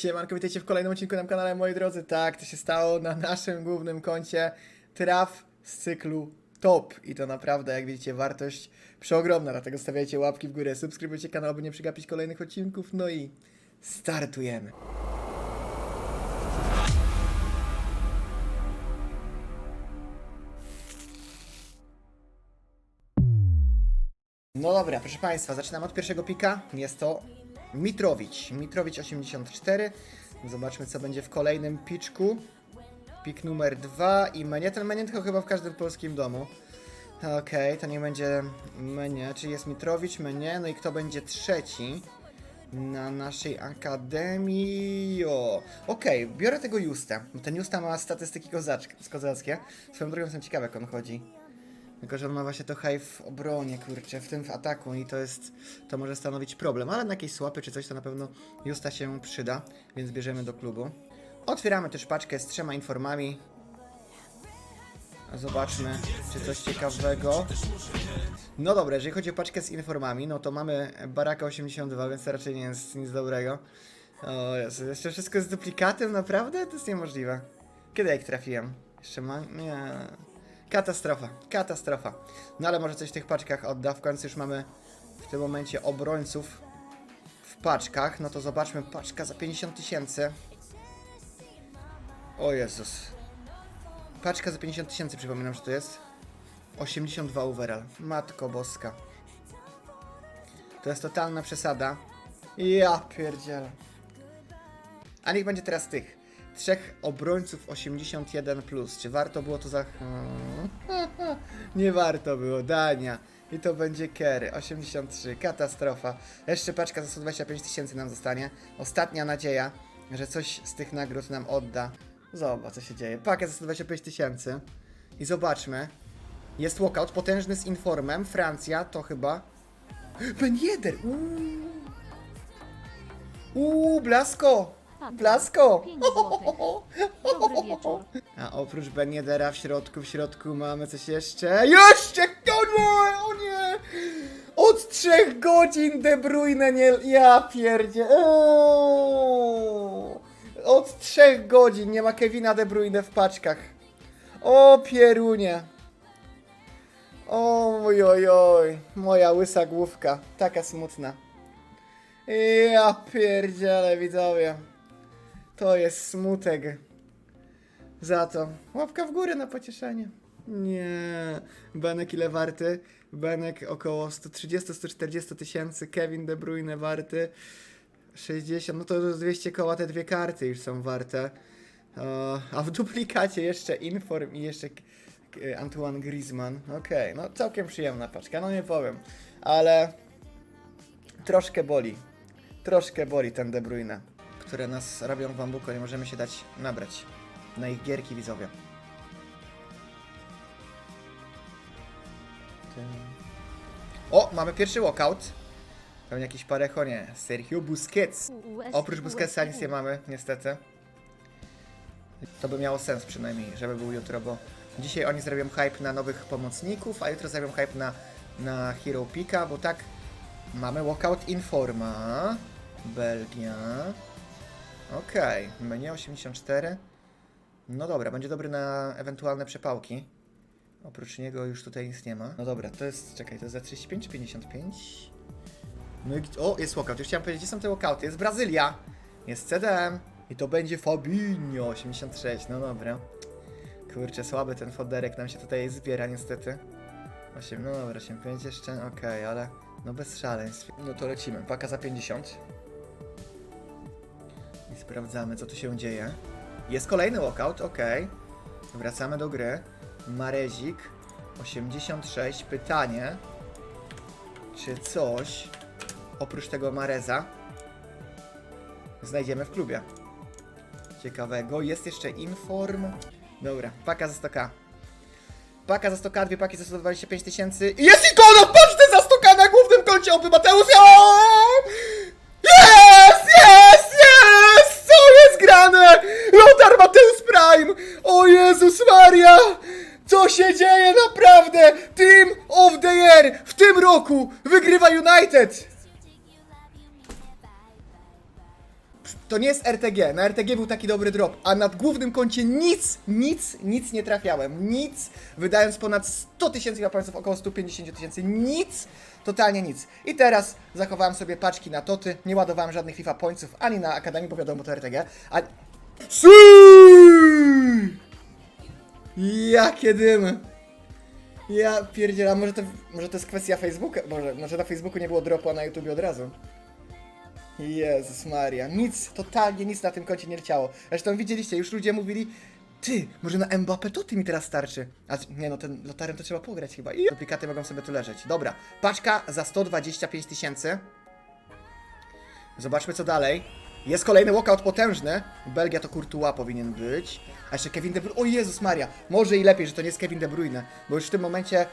Siemanko, witajcie w kolejnym odcinku na kanale, moi drodzy. Tak, to się stało na naszym głównym koncie. Traf z cyklu TOP. I to naprawdę, jak widzicie, wartość przeogromna. Dlatego stawiajcie łapki w górę, subskrybujcie kanał, by nie przegapić kolejnych odcinków. No i startujemy. No dobra, proszę Państwa, zaczynamy od pierwszego pika. Jest to Mitrowicz. Mitrowicz 84. Zobaczmy, co będzie w kolejnym piczku. Pik numer 2 i menu. Ten menu tylko chyba w każdym polskim domu. Okej, to nie będzie menu. Czyli jest Mitrowicz, menu. No i kto będzie trzeci na naszej akademii? Okej, biorę tego Justa. Ten Justa ma statystyki kozackie. Swoją drogą jestem ciekawy, jak on chodzi. Tylko, że on ma właśnie to high w obronie, kurczę, w tym w ataku i to jest, to może stanowić problem, ale na jakieś słapy czy coś to na pewno Justa się przyda, więc bierzemy do klubu. Otwieramy też paczkę z trzema informami. Zobaczmy, czy coś ciekawego. No dobra, jeżeli chodzi o paczkę z informami, no to mamy Baraka 82, więc raczej nie jest nic dobrego. O Jezu, jeszcze wszystko jest duplikatem, naprawdę? To jest niemożliwe. Kiedy jak trafiłem? Jeszcze ma... Nie... Katastrofa, katastrofa. No ale może coś w tych paczkach odda. W końcu już mamy w tym momencie obrońców w paczkach. No to zobaczmy, paczka za 50 tysięcy. O Jezus. Paczka za 50 tysięcy, przypominam, że to jest. 82 overall. Matko boska. To jest totalna przesada. Ja pierdzielę. A niech będzie teraz tych. Trzech obrońców 81+. Plus. Czy warto było to za... Nie warto było. Dania. I to będzie Kerry. 83. Katastrofa. Jeszcze paczka za 125 tysięcy nam zostanie. Ostatnia nadzieja, że coś z tych nagród nam odda. Zobacz, co się dzieje. Pakę za 125 tysięcy. I zobaczmy. Jest walkout potężny z informem. Francja to chyba... Ben Yedder! Uuu, Uuu Blasko! Blasko! Złotych. Dobry wieczór. A oprócz Beniedera w środku, w środku mamy coś jeszcze. Jeszcze! O nie! O nie! Od trzech godzin De Bruyne nie... Ja pierdzie... Eee. Od trzech godzin nie ma Kevina De Bruyne w paczkach. O pierunie. Oj, oj, oj. Moja łysa główka. Taka smutna. Ja pierdzielę, widzowie. To jest smutek. Za to. Łapka w górę na pocieszenie. Nie. Benek ile warty? Benek około 130-140 tysięcy. Kevin De Bruyne warty 60. No to 200 koła te dwie karty już są warte. A w duplikacie jeszcze Inform i jeszcze Antoine Griezmann. Okej, no całkiem przyjemna paczka, no nie powiem. Ale troszkę boli. Troszkę boli ten De Bruyne, które nas robią w bambuko. Nie możemy się dać nabrać na ich gierki widzowie. O, mamy pierwszy walkout. Pewnie jakiś parecho, nie. Sergio Busquets. Oprócz Busquetsa nic nie mamy, niestety. To by miało sens przynajmniej, żeby był jutro, bo dzisiaj oni zrobią hype na nowych pomocników, a jutro zrobią hype na, na Hero Pika, bo tak mamy walkout Informa. Belgia. Okej, menu 84. No dobra, będzie dobry na ewentualne przepałki. Oprócz niego już tutaj nic nie ma. No dobra, to jest, czekaj, to jest za 35 czy 55? No i, o, jest walkout, już chciałem powiedzieć, gdzie są te walkouty? Jest Brazylia, jest CDM i to będzie Fabinho 86, no dobra. Kurczę, słaby ten foderek nam się tutaj zbiera niestety. 8, no dobra, 85 jeszcze, okej, ale no bez szaleństw. No to lecimy, paka za 50. I sprawdzamy, co tu się dzieje. Jest kolejny walkout, ok. Wracamy do gry. Marezik 86. Pytanie, czy coś oprócz tego Mareza znajdziemy w klubie? Ciekawego. Jest jeszcze Inform. Dobra, paka za 100k. Paka za 100k, dwie paki za 125 tysięcy. Jest ikona w paczce za 100k na głównym koncie oby Mateusz! O! Jest! Jest! Jest! Co jest grane? Lothar O Jezus Maria! Co się dzieje naprawdę? Team of the Year w tym roku wygrywa United! To nie jest RTG. Na RTG był taki dobry drop, a na głównym koncie nic, nic, nic nie trafiałem. Nic, wydając ponad 100 tysięcy japońców, około 150 tysięcy. Nic, totalnie nic. I teraz zachowałem sobie paczki na toty, nie ładowałem żadnych FIFA pointsów ani na Akademii, bo wiadomo, to RTG. A... Syy! Jakie dymy! Ja pierdzielam, może to, może to jest kwestia Facebooka, może, może na Facebooku nie było dropu, a na YouTubie od razu. Jezus Maria, nic, totalnie nic na tym koncie nie leciało. Zresztą widzieliście, już ludzie mówili, ty, może na Mbappé to ty mi teraz starczy. A nie no, ten lotarem to trzeba pograć chyba. I duplikaty mogą sobie tu leżeć. Dobra, paczka za 125 tysięcy. Zobaczmy co dalej. Jest kolejny walkout potężny. Belgia to Courtois powinien być. A jeszcze Kevin De Bruyne. O Jezus Maria. Może i lepiej, że to nie jest Kevin De Bruyne. Bo już w tym momencie, e,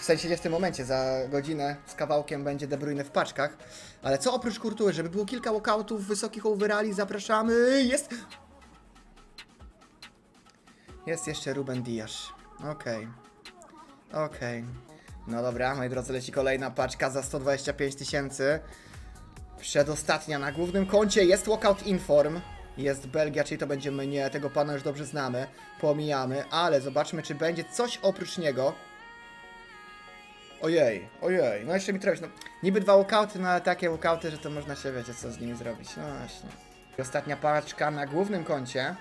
w sensie nie w tym momencie, za godzinę z kawałkiem będzie De Bruyne w paczkach. Ale co oprócz Courtois, żeby było kilka walkoutów, wysokich overali, zapraszamy. Jest... Jest jeszcze Ruben Dias. Okej. Okej. No dobra, moi drodzy, leci kolejna paczka za 125 tysięcy. Przedostatnia na głównym koncie jest Walkout Inform. Jest Belgia, czyli to będzie mnie, tego pana już dobrze znamy. Pomijamy, ale zobaczmy, czy będzie coś oprócz niego. Ojej, ojej, no jeszcze mi trochę. No, niby dwa walkouty, no ale takie walkouty, że to można się wiecie co z nimi zrobić. No właśnie. I ostatnia paczka na głównym koncie.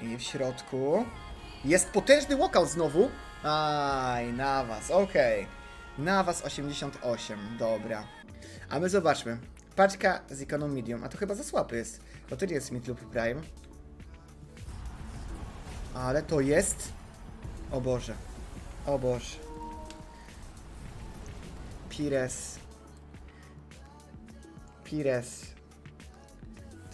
I w środku jest potężny walkout znowu. Aj, na was, okej. Na was 88, dobra. A my zobaczmy. Paczka z ikoną medium, a to chyba za słaby jest, bo to nie jest mid lub prime. Ale to jest... O Boże. O Boże. Pires. Pires.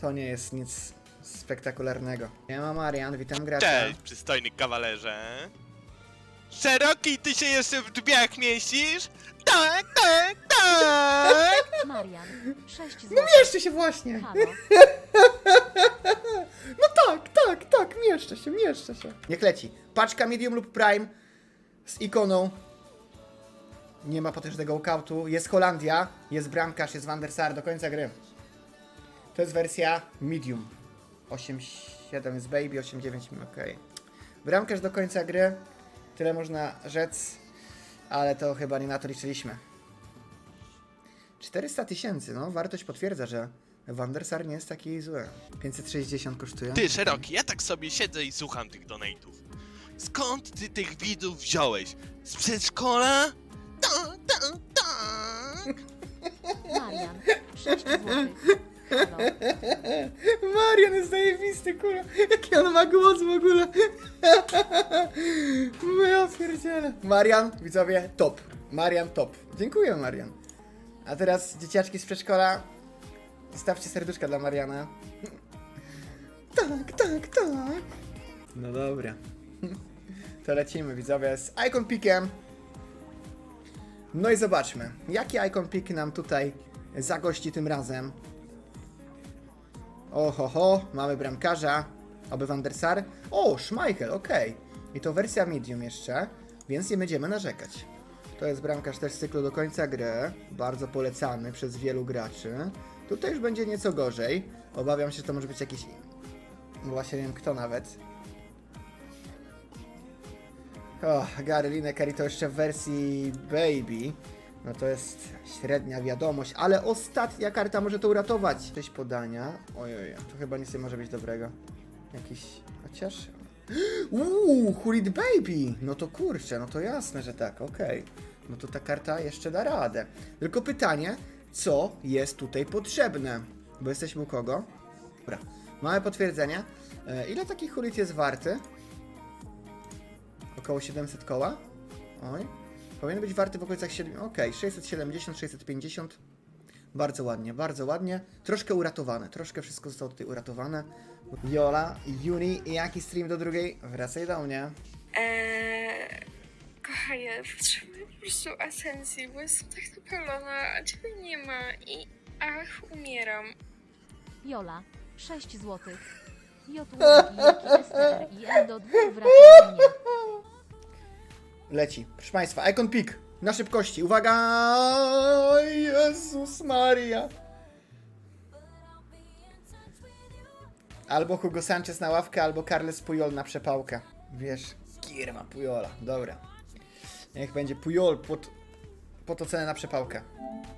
To nie jest nic spektakularnego. Ja mam Marian, witam gracza. Cześć, przystojny kawalerze. Szeroki, ty się jeszcze w drzwiach mieścisz? Tak, tak, tak! Marian, 6 zł. No mieszczę się właśnie! Halo, No tak, tak, tak, mieszczę się, mieszczę się. Niech leci. Paczka medium lub prime z ikoną. Nie ma potężnego walkoutu. Jest Holandia, jest bramkarz, jest Van der Sar do końca gry. To jest wersja medium. 8.7 jest baby, 8.9 okej. Bramkarz do końca gry. Tyle można rzec, ale to chyba nie na to liczyliśmy. 400 tysięcy, no wartość potwierdza, że Van der Sar nie jest taki zły. 560 kosztuje. Ty, Szeroki, ja tak sobie siedzę i słucham tych donate'ów. Skąd ty tych widzów wziąłeś? Z przedszkola? Tak, tak, tak! Marian, 6 zł. Halo, Marian jest zajebisty, kurwa. Jaki on ma głos w ogóle. No ja pierdzielę. Marian, widzowie, top. Marian, top. Dziękuję, Marian. A teraz dzieciaczki z przedszkola. Zostawcie serduszka dla Mariana. Tak, tak, tak. No dobra. To lecimy, widzowie, z Icon Pickiem. No i zobaczmy, jaki Icon Pick nam tutaj zagości tym razem. Oho, ho, mamy bramkarza. Oby Van der Sar. O, Schmeichel, okej. I to wersja medium jeszcze, więc nie będziemy narzekać. To jest bramkarz też z cyklu do końca gry. Bardzo polecany przez wielu graczy. Tutaj już będzie nieco gorzej. Obawiam się, że to może być jakiś... no Właśnie nie wiem kto nawet. O, Gary Lineker i to jeszcze w wersji Baby. No to jest średnia wiadomość, ale ostatnia karta może to uratować. Cześć podania. Ojoj, to chyba nic nie może być dobrego. Jakiś... chociaż... Uuu, Hulit Baby! No to kurczę, no to jasne, że tak, okej. No to ta karta jeszcze da radę. Tylko pytanie, co jest tutaj potrzebne? Bo jesteśmy u kogo? Dobra, mamy potwierdzenie. E, ile taki Hulit jest warty? Około 700 koła? Oj. Powinien być warty w okolicach 7. Okej, 670, 650. Bardzo ładnie, bardzo ładnie. Troszkę uratowane, troszkę wszystko zostało tutaj uratowane. Jola, Juni, jaki stream do drugiej? Wracaj do mnie. Eee, kochanie, potrzebuję po prostu asencji, bo jestem tak napalona, a ciebie nie ma i ach, umieram. Jola, 6 zł. Jotłogi, jaki Ester i N do dwóch wraca do mnie. Leci. Proszę Państwa, Icon Peak. Na szybkości. Uwaga! Jezus Maria. Albo Hugo Sanchez na ławkę, albo Carles Puyol na przepałkę. Wiesz, kierma Pujola, dobra. Niech będzie Puyol pod, pod ocenę na przepałkę.